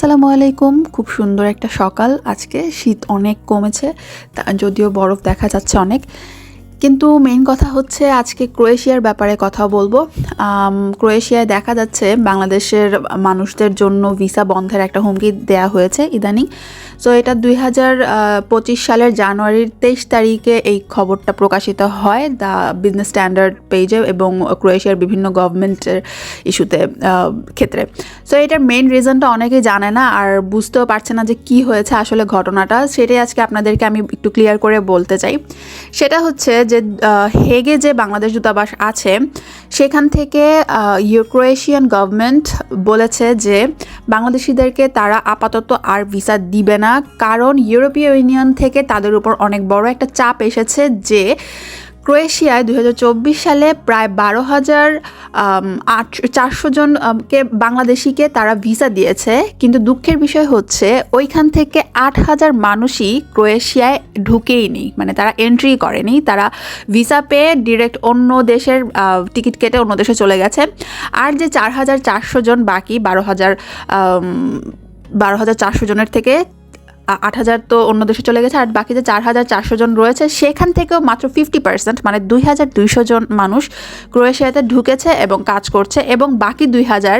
আসসালামু আলাইকুম। খুব সুন্দর একটা সকাল। আজকে শীত অনেক কমেছে যদিও বরফ দেখা যাচ্ছে অনেক। কিন্তু মেইন কথা হচ্ছে আজকে ক্রোয়েশিয়ার ব্যাপারে কথা বলব। ক্রোয়েশিয়ায় দেখা যাচ্ছে বাংলাদেশের মানুষদের জন্য ভিসা বন্ধের একটা হুমকি দেয়া হয়েছে ইদানিং। সো এটা দুই হাজার পঁচিশ সালের জানুয়ারির তেইশ তারিখে এই খবরটা প্রকাশিত হয় দ্য বিজনেস স্ট্যান্ডার্ড পেজে এবং ক্রোয়েশিয়ার বিভিন্ন গভর্নমেন্টের ইস্যুতে ক্ষেত্রে। সো এটার মেইন রিজনটা অনেকেই জানে না আর বুঝতেও পারছে না যে কি হয়েছে, আসলে ঘটনাটা। সেটাই আজকে আপনাদেরকে আমি একটু ক্লিয়ার করে বলতে চাই। সেটা হচ্ছে যে হেগে যে বাংলাদেশ দূতাবাস আছে, সেখান থেকে ইউক্রোয়েশিয়ান গভর্নমেন্ট বলেছে যে বাংলাদেশিদেরকে তারা আপাতত আর ভিসা দিবে না। কারণ ইউরোপীয় ইউনিয়ন থেকে তাদের উপর অনেক বড় একটা চাপ এসেছে যে ক্রোয়েশিয়ায় দু হাজার চব্বিশ সালে প্রায় বারো হাজার চারশো জনকে বাংলাদেশিকে তারা ভিসা দিয়েছে। কিন্তু দুঃখের বিষয় হচ্ছে, ওইখান থেকে আট হাজার মানুষই ক্রোয়েশিয়ায় ঢুকেই নেই। মানে তারা এন্ট্রি করেনি। তারা ভিসা পেয়ে ডিরেক্ট অন্য দেশের টিকিট কেটে অন্য দেশে চলে গেছে। আর যে চার হাজার চারশো জন বাকি, বারো হাজার বারো হাজার চারশো জনের থেকে আট হাজার তো অন্য দেশে চলে গেছে, আর বাকি যে চার হাজার চারশো জন রয়েছে, সেখান থেকেও মাত্র ফিফটি পার্সেন্ট মানে দুই হাজার দুইশো জন মানুষ ক্রোয়েশিয়াতে ঢুকেছে এবং কাজ করছে, এবং বাকি দুই হাজার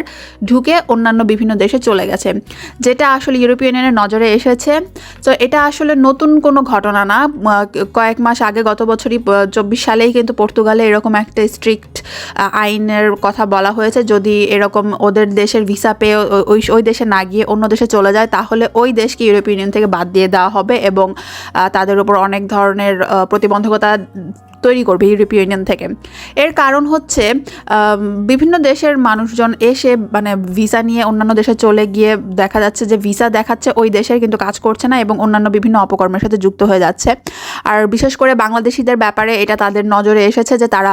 ঢুকে অন্যান্য বিভিন্ন দেশে চলে গেছে। যেটা আসলে ইউরোপীয় ইউনিয়নের নজরে এসেছে। তো এটা আসলে নতুন কোনো ঘটনা না। কয়েক মাস আগে গত বছরই চব্বিশ সালেই কিন্তু পর্তুগালে এরকম একটা স্ট্রিক্ট আইনের কথা বলা হয়েছে, যদি এরকম ওদের দেশের ভিসা পেয়ে ওই ওই দেশে না গিয়ে অন্য দেশে চলে যায়, তাহলে ওই দেশকে ইউরোপীয় ইউনিয়ন থেকে বাদ দিয়ে দেওয়া হবে এবং তাদের উপর অনেক ধরনের প্রতিবন্ধকতা তৈরি করবে ইউরোপীয় ইউনিয়ন থেকে। এর কারণ হচ্ছে বিভিন্ন দেশের মানুষজন এসে মানে ভিসা নিয়ে অন্যান্য দেশে চলে গিয়ে দেখা যাচ্ছে যে ভিসা দেখাচ্ছে ওই দেশের কিন্তু কাজ করছে না এবং অন্যান্য বিভিন্ন অপকর্মের সাথে যুক্ত হয়ে যাচ্ছে। আর বিশেষ করে বাংলাদেশিদের ব্যাপারে এটা তাদের নজরে এসেছে যে তারা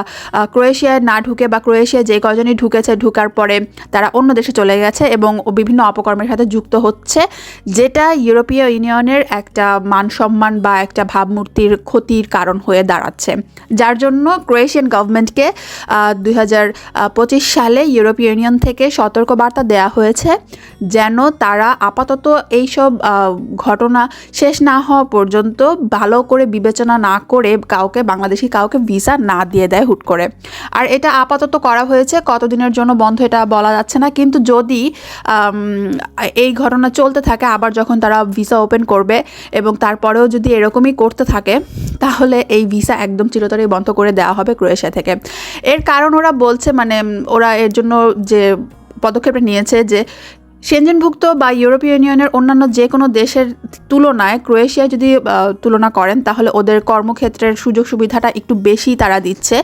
ক্রোয়েশিয়ায় না ঢুকে বা ক্রোয়েশিয়ায় যে কজনই ঢুকেছে, ঢুকার পরে তারা অন্য দেশে চলে গেছে এবং বিভিন্ন অপকর্মের সাথে যুক্ত হচ্ছে, যেটা ইউরোপীয় ইউনিয়নের একটা মান সম্মান বা একটা ভাবমূর্তির ক্ষতির কারণ হয়ে দাঁড়াচ্ছে। যার জন্য ক্রোয়েশিয়ান গভর্নমেন্টকে দুই হাজার পঁচিশ সালে ইউরোপীয় ইউনিয়ন থেকে সতর্কবার্তা দেওয়া হয়েছে যেন তারা আপাতত এইসব ঘটনা শেষ না হওয়া পর্যন্ত ভালো করে বিবেচনা না করে কাউকে, বাংলাদেশি কাউকে ভিসা না দিয়ে দেয় হুট করে। আর এটা আপাতত করা হয়েছে, কতদিনের জন্য বন্ধ এটা বলা যাচ্ছে না। কিন্তু যদি এই ঘটনা চলতে থাকে, আবার যখন তারা ভিসা ওপেন করবে এবং তারপরেও যদি এরকমই করতে থাকে, তাহলে এই ভিসা একদম চিরতরেই বন্ধ করে দেওয়া হবে ক্রোয়েশিয়া থেকে। এর কারণ ওরা বলছে মানে ওরা এর জন্য যে পদক্ষেপটা নিয়েছে যে সেনজেনভুক্ত বা ইউরোপীয় ইউনিয়নের অন্যান্য যে কোনো দেশের তুলনায় ক্রোয়েশিয়া যদি তুলনা করেন, তাহলে ওদের কর্মক্ষেত্রের সুযোগ সুবিধাটা একটু বেশি তারা দিচ্ছে।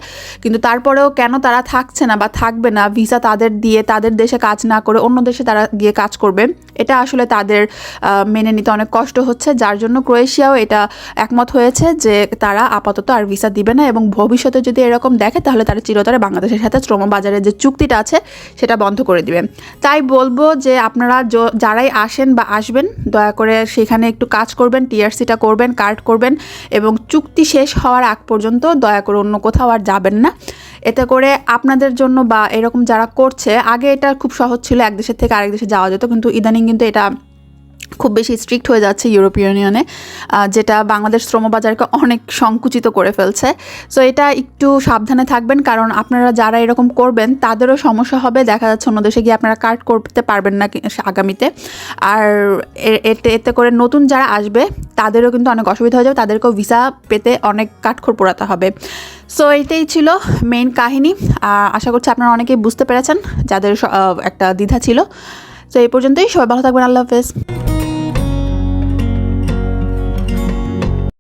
কিন্তু তারপরেও কেন তারা থাকছে না বা থাকবে না, ভিসা তাদের দিয়ে তাদের দেশে কাজ না করে অন্য দেশে তারা গিয়ে কাজ করবে, এটা আসলে তাদের মেনে নিতে অনেক কষ্ট হচ্ছে। যার জন্য ক্রোয়েশিয়াও এটা একমত হয়েছে যে তারা আপাতত আর ভিসা দিবে না এবং ভবিষ্যতে যদি এরকম দেখে, তাহলে তারা চিরতরে বাংলাদেশের সাথে শ্রমবাজারের যে চুক্তিটা আছে, সেটা বন্ধ করে দিবে। তাই বলব যে আপনারা যারাই আসেন বা আসবেন, দয়া করে সেখানে একটু কাজ করবেন টিআরসিটা করবেন কার্ড করবেন এবং চুক্তি শেষ হওয়ার আগ পর্যন্ত দয়া করে অন্য কোথাও আর যাবেন না। এতে করে আপনাদের জন্য বা এরকম যারা করছে, আগে এটা খুব সহজ ছিল, এক দেশের থেকে আরেক দেশে যাওয়া যেত, কিন্তু ইদানিং কিন্তু এটা খুব বেশি স্ট্রিক্ট হয়ে যাচ্ছে ইউরোপীয় ইউনিয়নে যেটা বাংলাদেশ শ্রমবাজারকে অনেক সংকুচিত করে ফেলছে। সো এটা একটু সাবধানে থাকবেন, কারণ আপনারা যারা এরকম করবেন, তাদেরও সমস্যা হবে। দেখা যাচ্ছে অন্য দেশে গিয়ে আপনারা কার্ড করতে পারবেন না আগামীতে। আর এতে এতে করে নতুন যারা আসবে, তাদেরও কিন্তু অনেক অসুবিধা হয়ে যাবে। তাদেরকেও ভিসা পেতে অনেক কাঠখড় পোড়াতে হবে। সো এটাই ছিল মেইন কাহিনী। আশা করছি আপনারা অনেকেই বুঝতে পেরেছেন, যাদের একটা দ্বিধা ছিল। তো এই পর্যন্তই। সবাই ভালো থাকবেন। আল্লাহ হাফেজ।